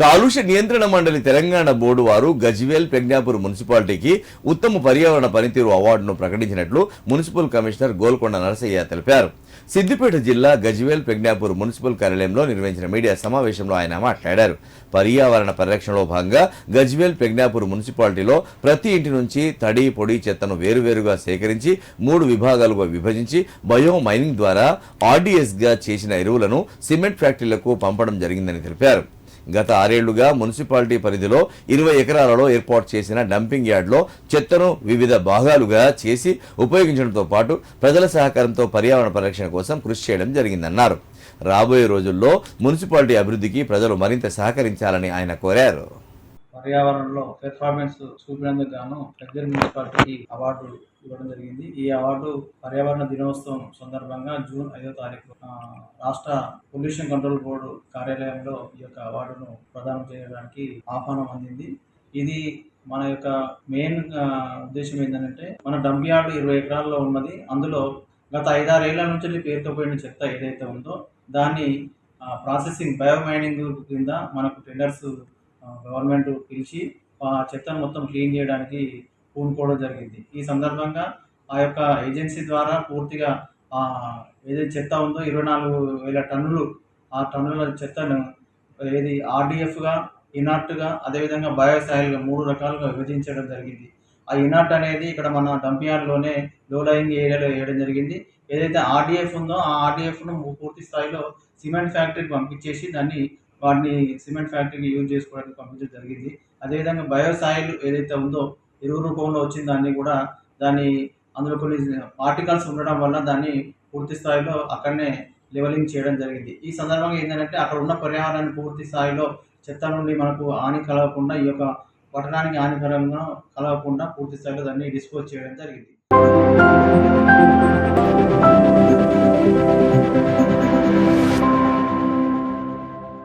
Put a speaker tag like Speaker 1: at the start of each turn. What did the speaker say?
Speaker 1: కాలుష్య నియంత్రణ మండలి తెలంగాణ బోర్డు వారు గజ్వేల్ పెజ్ఞాపూర్ మున్సిపాలిటీకి ఉత్తమ పర్యావరణ పనితీరు అవార్డును ప్రకటించినట్లు మున్సిపల్ కమిషనర్ గోల్కొండ నరసయ్య తెలిపారు. సిద్దిపేట జిల్లా గజ్వేల్ పెజ్ఞాపూర్ మున్సిపల్ కార్యాలయంలో నిర్వహించిన మీడియా సమావేశంలో ఆయన మాట్లాడారు. పర్యావరణ పరిరక్షణలో భాగంగా గజ్వేల్ పెజ్ఞాపూర్ మున్సిపాలిటీలో ప్రతి ఇంటి నుంచి తడి పొడి చెత్తను వేరువేరుగా సేకరించి మూడు విభాగాలుగా విభజించి బయో మైనింగ్ ద్వారా ఆర్డీఎస్గా చేసిన ఎరువులను సిమెంట్ ఫ్యాక్టరీలకు పంపడం జరిగిందని తెలిపారు. గత ఆరేళ్ళుగా మున్సిపాలిటీ పరిధిలో ఇరవై ఎకరాలలో ఏర్పాటు చేసిన డంపింగ్ యార్డ్లో చెత్తను వివిధ భాగాలుగా చేసి ఉపయోగించడంతో పాటు ప్రజల సహకారంతో పర్యావరణ పరిరక్షణ కోసం కృషి చేయడం జరిగిందన్నారు. రాబోయే రోజుల్లో మున్సిపాలిటీ అభివృద్ధికి ప్రజలు మరింత సహకరించాలని ఆయన కోరారు.
Speaker 2: పర్యావరణంలో పెర్ఫార్మెన్స్ చూపినందుకు గాను దగ్గర మున్సిపాలిటీకి అవార్డు ఇవ్వడం జరిగింది. ఈ అవార్డు పర్యావరణ దినోత్సవం సందర్భంగా జూన్ ఐదో తారీఖు రాష్ట్ర పొల్యూషన్ కంట్రోల్ బోర్డు కార్యాలయంలో ఈ యొక్క అవార్డును ప్రదానం చేయడానికి ఆహ్వానం అందింది. ఇది మన యొక్క మెయిన్ ఉద్దేశం ఏంటంటే మన డంప్ యార్డ్ ఇరవై ఎకరాల్లో ఉన్నది. అందులో గత ఐదారేళ్ళ నుంచి పేరుతో పోయిన చెత్త ఏదైతే ఉందో దాన్ని ప్రాసెసింగ్ బయోమైనింగ్ కింద మనకు టెండర్స్ గవర్నమెంట్ పిలిచి ఆ చెత్తను మొత్తం క్లీన్ చేయడానికి పూనుకోవడం జరిగింది. ఈ సందర్భంగా ఆ యొక్క ఏజెన్సీ ద్వారా పూర్తిగా ఏదైతే చెత్త ఉందో ఇరవై నాలుగు వేల టన్నులు ఆ టన్నుల చెత్తను ఏది ఆర్డీఎఫ్గా ఇనార్ట్గా అదేవిధంగా బయోసాయిల్గా మూడు రకాలుగా విభజించడం జరిగింది. ఆ ఇనార్ట్ అనేది ఇక్కడ మన డంపియార్డ్లోనే లోలయింగ్ ఏరియాలో వేయడం జరిగింది. ఏదైతే ఆర్డీఎఫ్ ఉందో ఆ ఆర్డీఎఫ్ను పూర్తి స్థాయిలో సిమెంట్ ఫ్యాక్టరీకి పంపించేసి దాన్ని వాటిని సిమెంట్ ఫ్యాక్టరీకి యూజ్ చేసుకోవడానికి పంపించడం జరిగింది. అదేవిధంగా బయోసాయిల్ ఏదైతే ఉందో ఎరువు రూపంలో వచ్చిన దాన్ని కూడా దాన్ని అందులో కొన్ని పార్టికల్స్ ఉండడం వల్ల దాన్ని పూర్తి స్థాయిలో అక్కడనే లెవలింగ్ చేయడం జరిగింది. ఈ సందర్భంగా ఏంటంటే అక్కడ ఉన్న పర్యావరణాన్ని పూర్తి స్థాయిలో చెత్త నుండి మనకు హాని కలగకుండా ఈ యొక్క పట్టణానికి హానికరంగా కలగకుండా పూర్తి స్థాయిలో దాన్ని డిస్పోజ్ చేయడం జరిగింది.